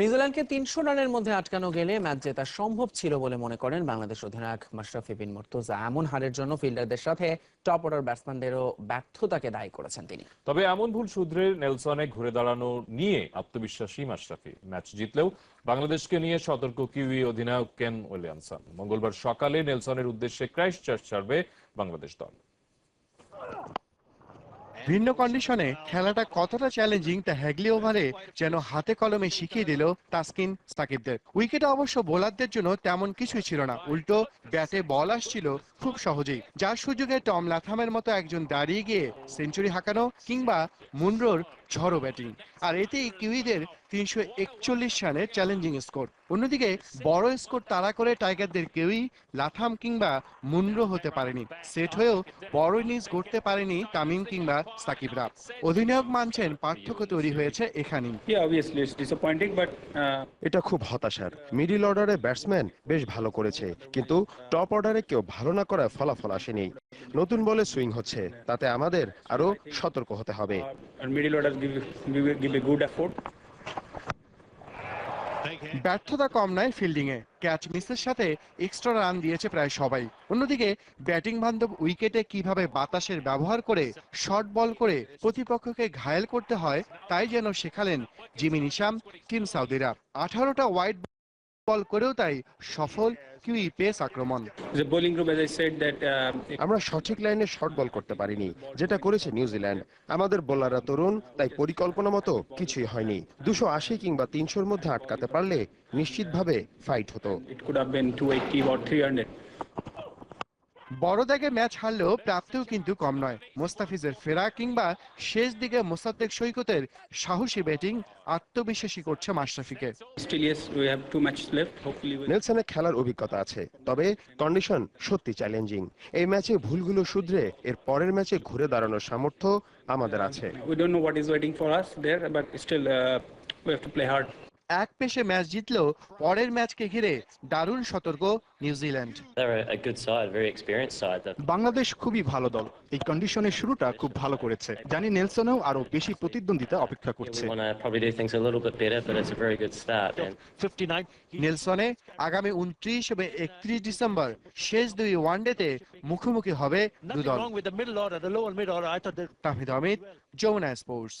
নিউজিল্যান্ডকে তিনশো রানের মধ্যে আটকানো গেলে ম্যাচ জেতা সম্ভব ছিল বলে মনে করেন বাংলাদেশ অধিনায়ক মাশরাফি বিন মুর্তজা। এমন হারের জন্য ফিল্ডারদের সাথে টপ অর্ডার ব্যাটসম্যানদেরও ব্যর্থতাকে দায়ী করেছেন তিনি। তবে এমন ভুল শুধরে নেলসনে ঘুরে দাঁড়ানো নিয়ে আত্মবিশ্বাসী মাশরাফি। ম্যাচ জিতলেও বাংলাদেশকে নিয়ে সতর্ক কিউই অধিনায়ক কেন উইলিয়ামসন। মঙ্গলবার সকালে নেলসনের উদ্দেশ্যে ক্রাইস্ট চার্চ ছাড়বে বাংলাদেশ দল। ভিন্ন কন্ডিশনে খেলাটা কতটা চ্যালেঞ্জিং তা হ্যাগলি ওভারে যেন হাতে কলমে শিখিয়ে দিল তাসকিন সাকিবদের। উইকেটে অবশ্য বোলারদের জন্য তেমন কিছুই ছিল না। উল্টো ব্যাটে বল আসছিল খুব সহজেই। যার সুযোগে টম লাথামের মতো একজন দাঁড়িয়ে গিয়ে সেঞ্চুরি হাঁকানো কিংবা মুন্ড্রোর ঝড়ো ব্যাটিং আর এতেই কিউইদের তিনশো একচল্লিশ রানের চ্যালেঞ্জিং স্কোর অন্যদিকে বড় স্কোর তাড়া করে টাইগারদের কেউই লাথাম কিংবা মুন্ড্রো হতে পারেনি। সেট হয়েও বড় ইনিংস গড়তে পারেনি তামিম কিংবা সাকিবরা। অধিনায়ক মানছেন পার্থক্য তৈরি হয়েছে এখানেই। Uh, এটা খুব হতাশার। মিডিল অর্ডারে ব্যাটসম্যান বেশ ভালো করেছে কিন্তু টপ অর্ডারে কেউ ভালো না করায় ফলাফল আসেনি। নতুন বলে সুইং হচ্ছে তাতে আমাদের আরও সতর্ক হতে হবে। Give, give, give a good effort. ব্যর্থতা কম নয় ফিল্ডিং এ। ক্যাচ মিসের সাথে এক্সট্রা রান দিয়েছে প্রায় সবাই। অন্যদিকে ব্যাটিং বান্ধব উইকেটে কীভাবে বাতাসের ব্যবহার করে শর্ট বল করে প্রতিপক্ষকে ঘায়েল করতে হয়, তাই যেন শেখালেন জিমি নিশাম টিম সাউদিরা। আঠারোটা ওয়াইড বল করেও তাই সফল কিউই পেস আক্রমণ। Uh, আমরা সঠিক লাইনে শর্ট বল করতে পারিনি যেটা করেছে নিউজিল্যান্ড আমাদের বোলাররা তরুণ তাই পরিকল্পনা মতো কিছুই হয়নি। দুশো আশি কিংবা তিনশোর মধ্যে আটকাতে পারলে নিশ্চিতভাবে ফাইট হতো। বড় দাগে ম্যাচ হারলেও প্রাপ্তিও কিন্তু কম নয়। মোস্তাফিজের ফেরা কিংবা শেষ দিকে মোসাদ্দেক সৈকতের সাহসী ব্যাটিং আত্মবিশ্বাসী করছে মাশরাফিকে। নেলসনের খেলার অভিজ্ঞতা আছে তবে কন্ডিশন সত্যি চ্যালেঞ্জিং। এই ম্যাচে ভুলগুলো শুধরে এর পরের ম্যাচে ঘুরে দাঁড়ানোর সামর্থ্য আমাদের আছে। Don't know what is waiting for us there, but still, uh, we have to play hard. এক পেশে ম্যাচ জিতলেও পরের ম্যাচকে ঘিরে দারুণ সতর্ক নিউজিল্যান্ড বাংলাদেশ খুবই ভালো দল। এই কন্ডিশনের শুরুটা খুব ভালো করেছে। জানি নেলসনেও আরও বেশি প্রতিদ্বন্দ্বিতা অপেক্ষা করছে। নেলসনে আগামী উনত্রিশ এবং একত্রিশ ডিসেম্বর শেষ দুই ওয়ানডেতে মুখোমুখি হবে দুদল। তাহিদ আহমেদ যমুনা স্পোর্টস।